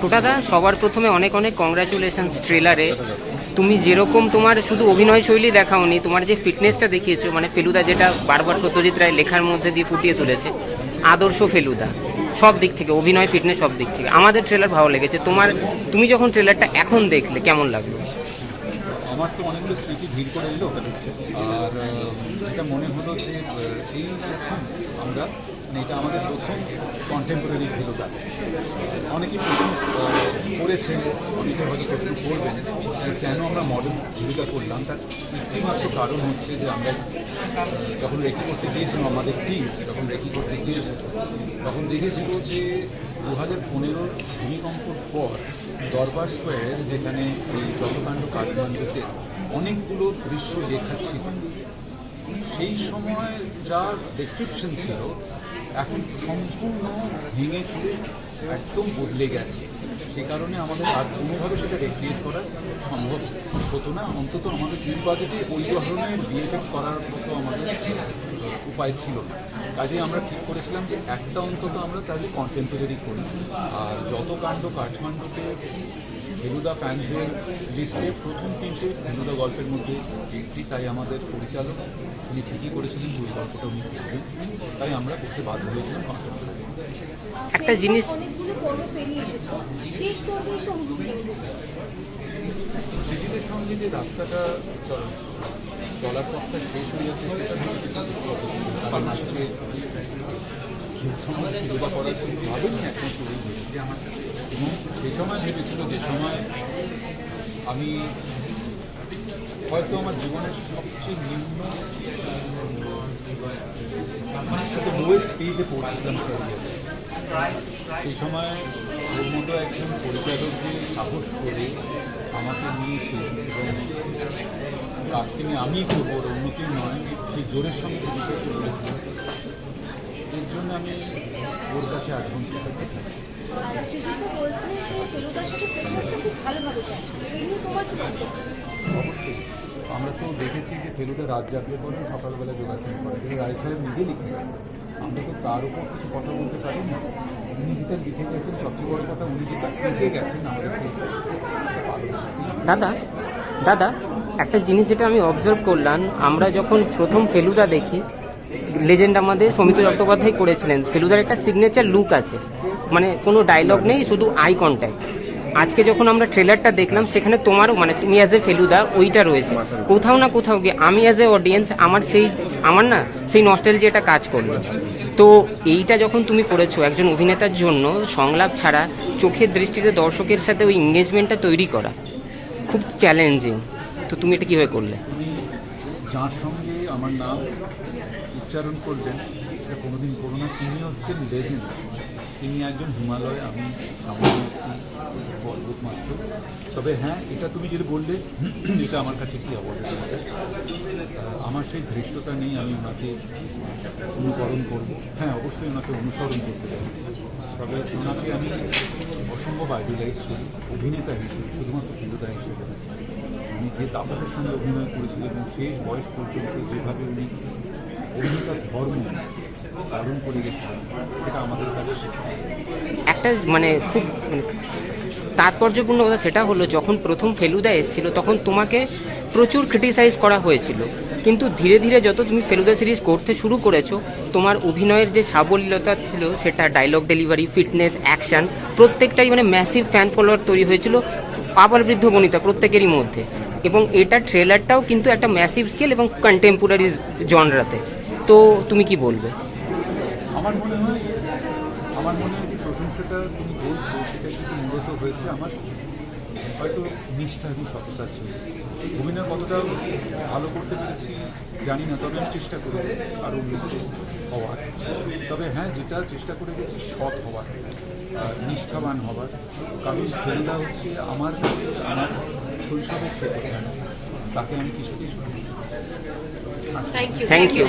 ছোটাদা সবার প্রথমে অনেক অনেক কংগ্রাচুলেশনস ট্রেলারে তুমি যেরকম তোমার শুধু অভিনয় শৈলী দেখাওনি, তোমার যে ফিটনেসটা দেখিয়েছো মানে ফেলুদা যেটা বারবার সত্যজিৎ রায় লেখার মধ্যে দিয়ে ফুটিয়ে তুলেছে, আদর্শ ফেলুদা, সব দিক থেকে, অভিনয় ফিটনেস সব দিক থেকে। আমাদের ট্রেলার ভালো লেগেছে। তোমার, তুমি যখন ট্রেলারটা এখন দেখলে, কেমন লাগল? আমার তো অনেকগুলো স্মৃতি ভিড় করে এলো, ওটা হচ্ছে আর যেটা মনে হলো যে এই আমরা মানে এটা আমাদের প্রথম কন্টেম্পোরারি ভিডিও গান। অনেকেই প্রথম করেছেন অনেকে হয়তো প্রথম করবেন কেন আমরা মডেল ভূমিকা করলাম, তার একটিমাত্র কারণ হচ্ছে যে আমরা যখন রেকি করতে গিয়েছিলাম, আমাদের টিম যখন রেকি করতে গিয়েছিল, তখন দেখেছিল যে দু হাজার পনেরোর ভূমিকম্পর পর দরবার স্কোয়ার যেখানে এই জলকাণ্ড কাঠমান্ডুতে অনেকগুলো দৃশ্য লেখা ছিল। সেই সময় যা ডেসক্রিপশন ছিল এখন সম্পূর্ণ ভেঙে চুড়ে একদম বদলে গেছে। সে কারণে আমাদের আর কোনোভাবে সেটা রেক্রিয়েট করা সম্ভব হতো না। অন্তত আমাদের দুই বাজেটে ওই ধরনের বিএফএক্স করার মতো আমাদের উপায় ছিল না। কাজে আমরা ঠিক করেছিলাম যে একটা অন্তত আমরা তাহলে কন্টেম্পোরারি করি। আর যত কাণ্ড কাঠমান্ডুতে ফেলুদা ফ্যান্সের লিস্টে প্রথম তিনটে ফেলুদা গল্পের মধ্যে একটি তাই আমাদের পরিচালক উনি ঠিকই করেছিলেন দুই গল্পটা উনি করবেন তাই আমরা করতে বাধ্য হয়েছিলাম কন্টেম্পোরারি একটা জিনিস সিটিদের সঙ্গে যে রাস্তাটা চল- চলার পথটা শেষ হয়ে যাচ্ছে, সেটা করার জন্য ভাবেনি একমাত্র এবং সেই সময় ভেবেছিল, যে সময় আমি হয়তো আমার জীবনের সবচেয়ে নিম্ন লোয়েস্ট ফেজে পৌঁছেছিলাম সেই সময় ওর মতো একজন পরিচালক যে সাহস করে আমাকে নিয়েছিলেন এবং নিয়ে আমি করব ওর উন্নতি নয় সেই জোরের সঙ্গে করে বলেছিলেন এর জন্য আমি ওর কাছে কি বক্তব্য? অবশ্যই। আমরা তো দেখেছি যে ফেলুদা রাত জাগলে পরে সকালবেলা যোগাসন করে। রায় সাহেব নিজে লিখে গেছে। আমরা তো তার উপর কিছু কথা বলতে পারি না দাদা দাদা, একটা জিনিস যেটা আমি অবজার্ভ করলাম, আমরা যখন প্রথম ফেলুদা দেখি লেজেন্ড আমাদের সমিত চট্টোপাধ্যায় করেছিলেন, ফেলুদার একটা সিগনেচার লুক আছে। মানে কোনো ডায়লগ নেই, শুধু আই কন্ট্যাক্ট আজকে যখন আমরা ট্রেলারটা দেখলাম, সেখানে তোমারও মানে তুমি অ্যাজ এ ফেলুদা, ওইটা রয়েছে। কোথাও না কোথাও গিয়ে, আমি অ্যাজ এ অডিয়েন্স আমার সেই, আমার না সেই নস্টেল যে এটা কাজ করল। তো এইটা যখন তুমি করেছ একজন অভিনেতার জন্য সংলাপ ছাড়া, চোখের দৃষ্টিতে দর্শকের সাথে ওই এঙ্গেজমেন্টটা তৈরি করা, খুব চ্যালেঞ্জিং তো তুমি এটা কীভাবে করলে? যার সঙ্গে আমার নাম উচ্চারণ করলেন সে কোনোদিন করোনা তিনি হচ্ছেন লেজেন্ড তিনি একজন হিমালয়, আমি সামান্য মাত্র। তবে হ্যাঁ এটা তুমি যেটা বললে, এটা আমার কাছে কি অবদান আমার সেই ধৃষ্টতা নেই, আমি ওনাকে অনুকরণ করব। হ্যাঁ অবশ্যই ওনাকে অনুসরণ করতে পারি তবে ওনাকে আমি অসম্ভব আইডিয়ালাইজ করি, অভিনেতা হিসেবে, শুধুমাত্র হিন্দুতা হিসেবে। উনি যে দাপটের সঙ্গে অভিনয় করেছিলেন এবং শেষ বয়স পর্যন্ত যেভাবে উনি অভিনেতার ধর্ম একটা মানে খুব মানে তাৎপর্যপূর্ণ কথা সেটা হলো, যখন প্রথম ফেলুদা এসেছিল, তখন তোমাকে প্রচুর ক্রিটিসাইজ করা হয়েছিল। কিন্তু ধীরে ধীরে যত তুমি ফেলুদা সিরিজ করতে শুরু করেছ, তোমার অভিনয়ের যে সাবলীলতা ছিল, সেটা ডায়লগ ডেলিভারি ফিটনেস অ্যাকশন প্রত্যেকটাই মানে ম্যাসিভ ফ্যান ফলোয়ার তৈরি হয়েছিল আবার বৃদ্ধ বনিতা প্রত্যেকেরই মধ্যে। এবং এটা ট্রেলারটাও কিন্তু একটা ম্যাসিভ স্কেল এবং কন্টেম্পোরারি জনরাতে তো তুমি কি বলবে? আমার মনে হয় আমার মনে হয় যে প্রশংসাটা তুমি বলছো সেটা কিন্তু মূলত হয়েছে আমার হয়তো নিষ্ঠা এবং সততার জন্য। অভিনয় কতটা ভালো করতে পেরেছি জানি না তবে আমি চেষ্টা করি আরও উন্নত হওয়ার। তবে হ্যাঁ যেটা চেষ্টা করে গেছি সৎ হওয়ার আর নিষ্ঠাবান হওয়ার। কারণ ফেলুদা হচ্ছে আমার কাছে আমার শৈশবের সেটা তাকে আমি কিছুতেই শুনি থ্যাংক ইউ